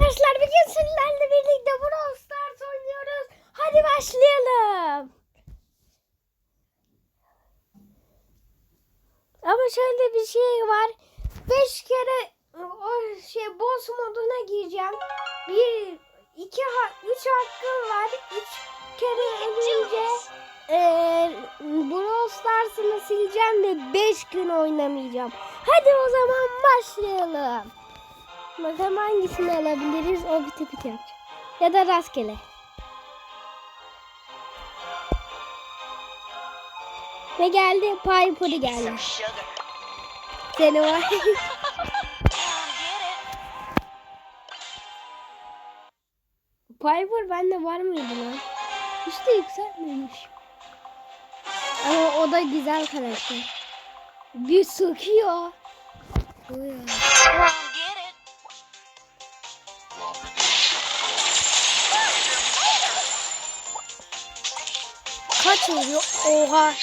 Arkadaşlar bugün sizlerle birlikte Brawl Stars oynuyoruz. Hadi başlayalım. Ama şöyle bir şey var. 5 kere o şey boss moduna gireceğim. Bir, iki, ha- üç hakkım var. Üç kere ölünce eee Brawl Stars'ını sileceğim ve 5 gün oynamayacağım. Hadi o zaman başlayalım. Bakalım hangisini alabiliriz o biti biti. Ya da rastgele. Ve geldi Piper'ı geldi. Seni var. Piper bende var mıydı lan? Hiç de yükselmemiş. Ama o da güzel karakter. Bir sıkıyor. Uy. Kaç oluyor? Oha.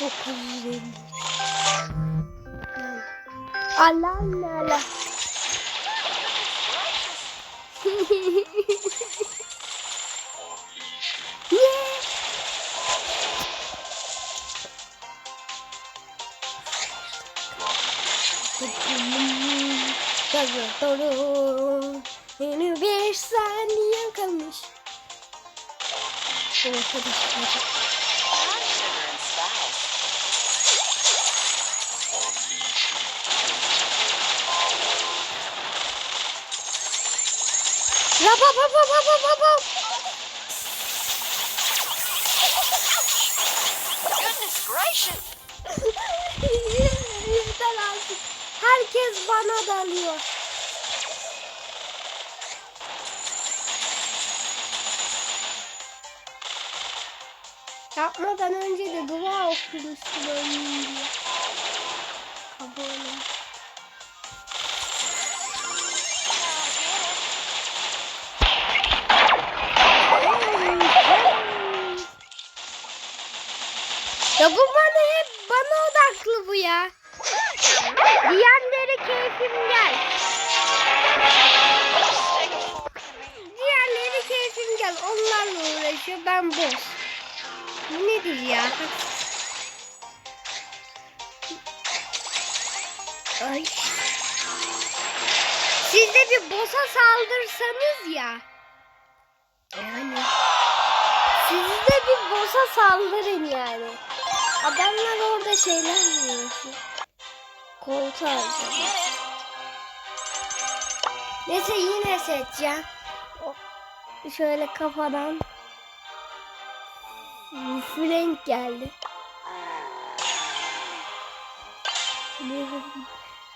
950. Allah Allah. yeah. Yeni bir saniye kalmış. Oh. Rap, rap, rap, rap, rap, rap, rap. Goodness gracious. Yeter artık. Herkes bana dalıyor. Yapmadan önce de dua okumuştum ölmeyeyim diye. Abone. Ya bu bana hep bana odaklı bu ya. Diğerleri keyfim gel. Diğerleri keyfim gel. Onlarla uğraşıyor. Ben boş. Bu nedir ya? Ay. Siz de bir boss'a saldırsanız ya. Yani. Siz de bir boss'a saldırın yani. Adamlar orada şeyler yiyor. Koltuğa alacağım. Neyse yine seçeceğim. Şöyle kafadan. Frank geldi.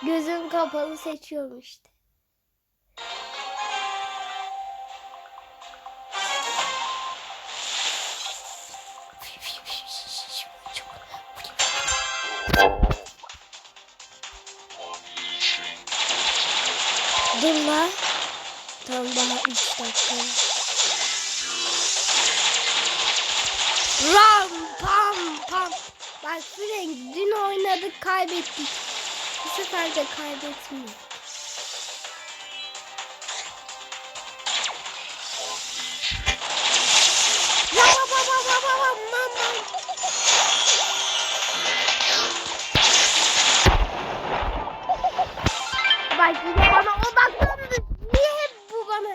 Gözüm kapalı seçiyorum işte. Dur lan. Tam daha 3 dakika. Ram pam pam. Bak Frank dün oynadık kaybettik. Bu sefer de kaybetmiyor. Bak yine bana odaklandı. Niye hep bu bana?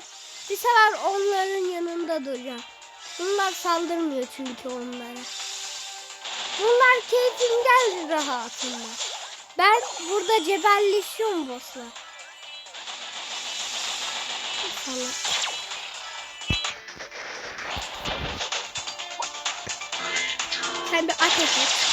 Bir sefer onların yanında duracağım. Bunlar saldırmıyor çünkü onlara. Bunlar keyfim geldi rahatımda. Ben burada cebelleşiyorum boss'la. Salak. Sen bir ateş et.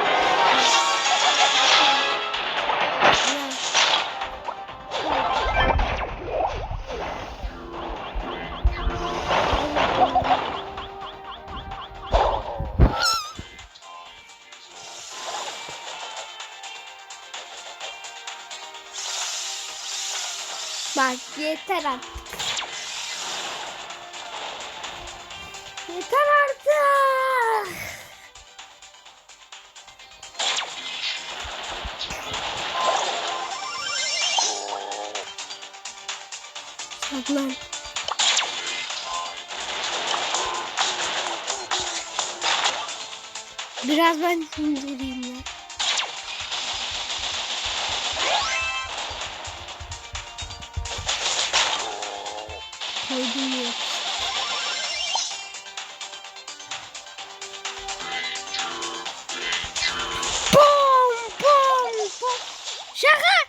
Bak yeter artık. Yeter artık. Saklan. Biraz ben indireyim ya. Şaka.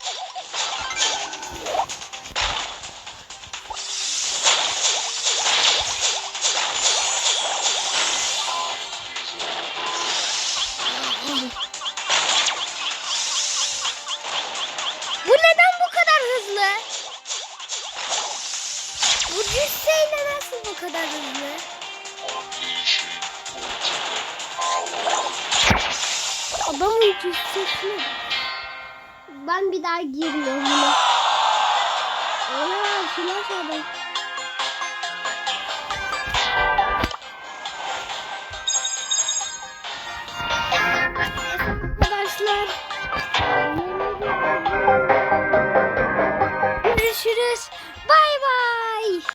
Bu neden bu kadar hızlı? Bu cüsseyle nasıl bu kadar hızlı? Adamın cüssesi. Ben bir daha girmiyorum. Ana flash adam.